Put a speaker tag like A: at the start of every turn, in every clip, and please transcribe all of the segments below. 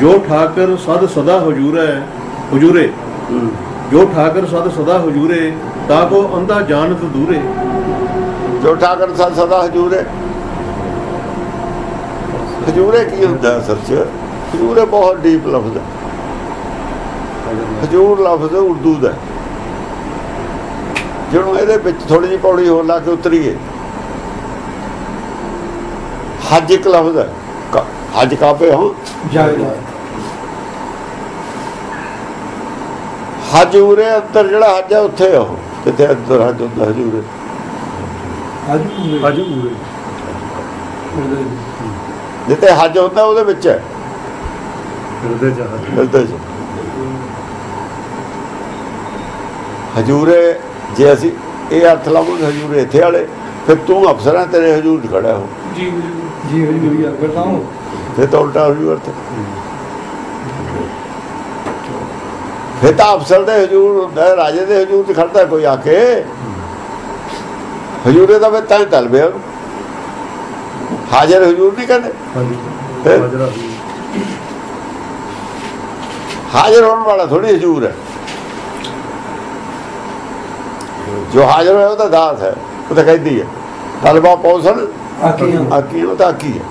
A: ਜੋ ਠਾਕਰ ਸਦ ਸਦਾ ਹਜੂਰੇ ਹਜੂਰੇ, ਜੋ ਠਾਕਰ ਸਦ ਸਦਾ ਹਜੂਰੇ, ਤਾਂ ਕੋ ਅੰਧਾ ਜਾਣਤ ਦੂਰੇ।
B: ਜੋ ਠਾਕਰ ਸਦ ਸਦਾ ਹਜੂਰੇ। ਹਜੂਰੇ ਕੀ ਹੁੰਦਾ ਹੈ ਹਜੂਰੇ ਬਹੁਤ ਡੀਪ ਲਫ਼ਜ਼ ਹੈ। ਹਜੂਰ ਲਫ਼ਜ਼ ਉਰਦੂ ਦਾ ਜਿਹਨੂੰ ਇਹਦੇ ਵਿੱਚ ਥੋੜੀ ਜਿਹੀ ਪੌੜੀ ਹੋਰ ਲਾ ਕੇ ਉਤਰੀਏ। ਹੱਜ ਇੱਕ ਲਫ਼ਜ਼ ਹੈ। ਹਜ ਕਾਪੇ ਹਾਂ।
C: ਜਾਇਦਾ
B: ਹਜੂਰੇ ਅੰਦਰ ਜਿਹੜਾ ਹਜ ਹੈ ਉੱਥੇ ਉਹ। ਕਿਤੇ ਅੰਦਰ ਹਜ ਹੁੰਦਾ ਹਜੂਰੇ
C: ਅੱਜ
A: ਅਜ
B: ਜਿੱਥੇ ਹਜ ਹੁੰਦਾ ਉਹਦੇ ਵਿੱਚ ਹੈ।
A: ਹਿਰਦੇ ਚ
B: ਹਿਰਦੇ 'ਚ ਹਜੂਰੇ ਜੇ ਅਸੀਂ ਇਹ ਅਰਥ ਲਾਵਾਂਗੇ ਹਜੂਰੇ ਇੱਥੇ ਵਾਲੇ ਫਿਰ ਤੂੰ ਅਫਸਰਾਂ ਤੇਰੇ ਹਜੂਰ 'ਚ ਖੜਾ ਹੋ।
C: ਜੀ। ਜੀ ਜੀ ਆ ਫਿਰ ਤਾਂ ਉਹ।
B: ਫਿਰ ਤਾਂ ਉਲਟਾ ਹੋ ਜੂ ਅਰਥ ਫਿਰ ਤਾਂ ਅਫਸਰ ਦੇ ਹਜੂਰ ਹੁੰਦਾ ਰਾਜੇ ਦੇ ਹਜੂਰ 'ਚ ਖੜਦਾ ਕੋਈ ਆ ਕੇ। ਹਜੂਰੇ ਦਾ ਫਿਰ ਤਾਂ ਤਲਬੇ ਹਾਜ਼ਰ ਹਜੂਰ ਨਹੀਂ ਕਹਿੰਦੇ।
A: ਹਾਜ਼ਰਾ
B: ਹੋਣ ਵਾਲਾ ਥੋੜੀ ਹਜੂਰ ਹੈ। ਜੋ ਹਾਜ਼ਰ ਹੋਇਆ ਉਹ ਤਾਂ ਦਾਸ ਹੈ ਉਹ ਤਾਂ ਕਹਿੰਦੀ ਹੈ। ਤਲਬਾ
C: ਆਖੀਆਂ
B: ਆਕੀ ਉਹ ਤਾਂ ਆਕੀ ਹੈ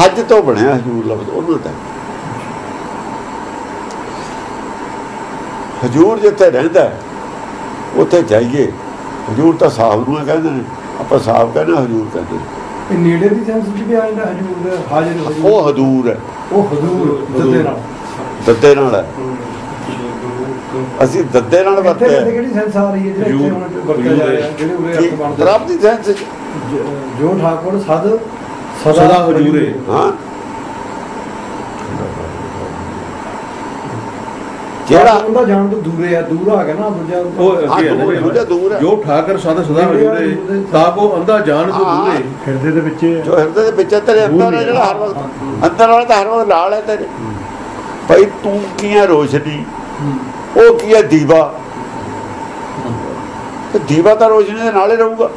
B: ਹੱਜ ਤੋਂ ਬਣਿਆ ਹਜੂਰ ਲਫ਼ਜ਼ ਉਹਨੂੰ ਤਾਂ। ਹਜੂਰ ਜਿੱਥੇ ਰਹਿੰਦਾ ਉੱਥੇ ਜਾਈਏ। ਹਜੂਰ ਤਾਂ ਸਾਹਿਬ ਨੂੰ ਕਹਿੰਦੇ ਨੇ। ਆਪਾਂ ਸਾਹਿਬ ਕਹਿੰਦੇ ਹਜੂਰ ਕਹਿੰਦੇ ਨੇ।
C: ਇਹ ਨੇੜੇ ਦੀ ਸੈਂਸ ਵਿੱਚ ਵੀ ਆ ਜਾਂਦਾ ਹਜੂਰ ਦਾ ਹਾਜ਼ਰ ਹਜੂਰ
B: ਉਹ ਹਦੂਰ ਹੈ।
C: ਉਹ ਹਜੂਰ ਦੱਦੇ ਨਾਲ।
B: ਦੱਦੇ ਨਾਲ ਹੈ। ਅਸੀਂ ਦੱਦੇ ਨਾਲ
C: ਇੱਥੇ
B: ਵਰਤੇ
C: ਇੱਥੇ ਕਿਹੜੀ ਸੈਂਸ ਆ ਰਹੀ ਹੈ ਜਿਹੜੇ ਇੱਥੇ ਹੁਣ ਵਰਤਿਆ ਜਾ ਰਿਹਾ ਜਿਹੜੇ ਉਰੇ ਅਰਥ ਬਣਦੇ
B: ਰੱਬ ਦੀ ਸੈਂਸ
C: ਜ- ਠਾਕੁਰ ਸਦ
A: ਸਦਾ ਹਜੂਰੇ।
B: ਹਾਂ ਜਿਹੜਾ
C: ਉਹਦਾ ਜਾਣ ਤੋਂ ਦੂਰੇ ਆ ਦੂਰ ਆ ਗਿਆ ਨਾ ਦੂਜਾ
A: ਉਹ ਅੱਗੇ।
B: ਦੂਜਾ ਦੂਰ ਹੈ।
A: ਜੋ ਠਾਕਰ ਸਦ ਸਦਾ ਹਜੂਰੇ ਤਾਂ ਕੋ ਅੰਧਾ ਜਾਣਤ
B: ਹਾਂ।
A: ਦੂਰੇ ਹਿਰਦੇ ਦੇ ਵਿੱਚ
B: ਜੋ ਹਿਰਦੇ ਦੇ ਵਿੱਚ ਤੇਰੇ ਅੰਦਰ ਹੈ ਜਿਹੜਾ ਹਰ ਵਕਤ ਅੰਦਰ ਵਾਲਾ ਤਾਂ ਹਰ ਵਕਤ ਨਾਲ ਹੈ ਤੇਰੇ ਭਾਈ ਤੂੰ ਕੀ ਹੈ ਰੋਸ਼ਨੀ ਉਹ ਕੀ ਹੈ ਦੀਵਾ? ਤੇ ਦੀਵਾ ਤਾਂ ਰੋਸ਼ਨੀ ਦੇ ਨਾਲ ਹੀ ਰਹੂਗਾ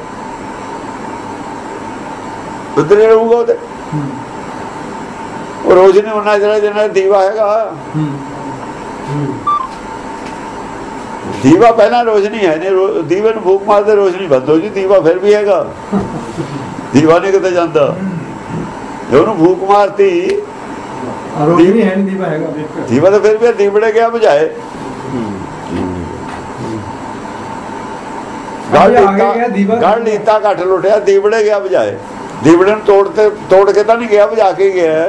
B: ਅੰਦਰ ਰਹੂਗਾ ਉਹਦੇ। ਉਹ ਰੋਸ਼ਨੀ ਉਹਨਾਂ ਜਿਹੜਾ ਜਿਹਨਾਂ ਦੀਵਾ ਹੈਗਾ। ਦੀਵਾ ਪਹਿਲਾਂ ਰੋਸ਼ਨੀ ਹੈ ਨਹੀਂ ਦੀਵੇ ਨੂੰ ਫੂਕ ਮਾਰਦੇ ਰੋਸ਼ਨੀ ਬੰਦ ਹੋ ਜੀ, ਦੀਵਾ ਫਿਰ ਵੀ ਹੈਗਾ। ਦੀਵਾ ਨਹੀਂ ਕਿਤੇ ਜਾਂਦਾ। ਜੇ ਉਹਨੂੰ ਫੂਕ ਮਾਰਤੀ
C: ਰੋਟੀ ਨਹੀਂ ਹੈ ਨਹੀਂ ਦੀਵਾ ਹੈਗਾ।
B: ਦੀਵਾ ਤਾਂ ਫਿਰ ਵੀ ਦੀਵੜੇ ਗਿਆ ਬੁਝਾਏ। ਗੜ ਲੀਤਾ ਘੱਟ ਲੁੱਟਿਆ ਦੀਵੜੇ ਗਿਆ ਬੁਝਾਏ। ਦੀਵੜੇ ਨੂੰ ਤੋੜ ਤੇ ਤੋੜ ਕੇ ਤਾਂ ਨਹੀਂ ਗਿਆ ਬੁਝਾ ਕੇ ਗਿਆ।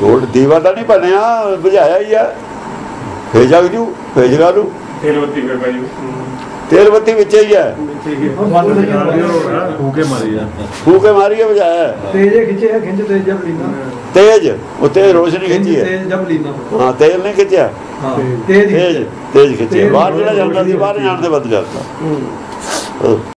B: ਤੋੜ ਦੀਵਾ ਤਾਂ ਨਹੀਂ ਬਣਿਆ ਬੁਝਾਇਆ ਹੀ ਆ। ਫੇ ਜਗ ਜੂ ਫੇ ਜਗਾ ਲੂ
D: ਤੇਲ ਬੱਤੀ ਫਿਰ ਭਾਈ।
B: ਤੇਲ ਬੱਤੀ ਵਿੱਚ ਹੀ ਹੈ।
C: ਉਹ ਬੰਦ ਨਹੀਂ ਹੁੰਦਾ
A: ਹੋ। ਕੇ ਮਾਰੀ ਜਾਂਦਾ
B: ਫੂਕੇ ਬੁਝਾਇਆ ਹੈ।
C: ਤੇਜੇ ਖਿੱਚੇ ਹੈ ਖਿੰਚ ਤੇਜ ਜਬ ਲੀਨਾ
B: ਤੇਜ ਉਹ ਤੇ ਰੋਸ਼ਨੀ
C: ਖਿੰਚ
B: ਹੈ।
C: ਤੇਜ ਜਬ ਲੀਨਾ
B: ਹਾਂ ਤੇਲ ਨਹੀਂ ਖਿੱਚਿਆ।
C: ਹਾਂ ਤੇਜ।
B: ਤੇਜ ਤੇਜ ਖਿੱਚਿਆ।
C: ਤੇਜ਼
B: ਬਾਹਰ ਜਿਹੜਾ ਜਾਂਦਾ ਸੀ ਬਾਹਰ ਜਾਣ ਦੇ ਵੱਧ ਜਾਂਦਾ।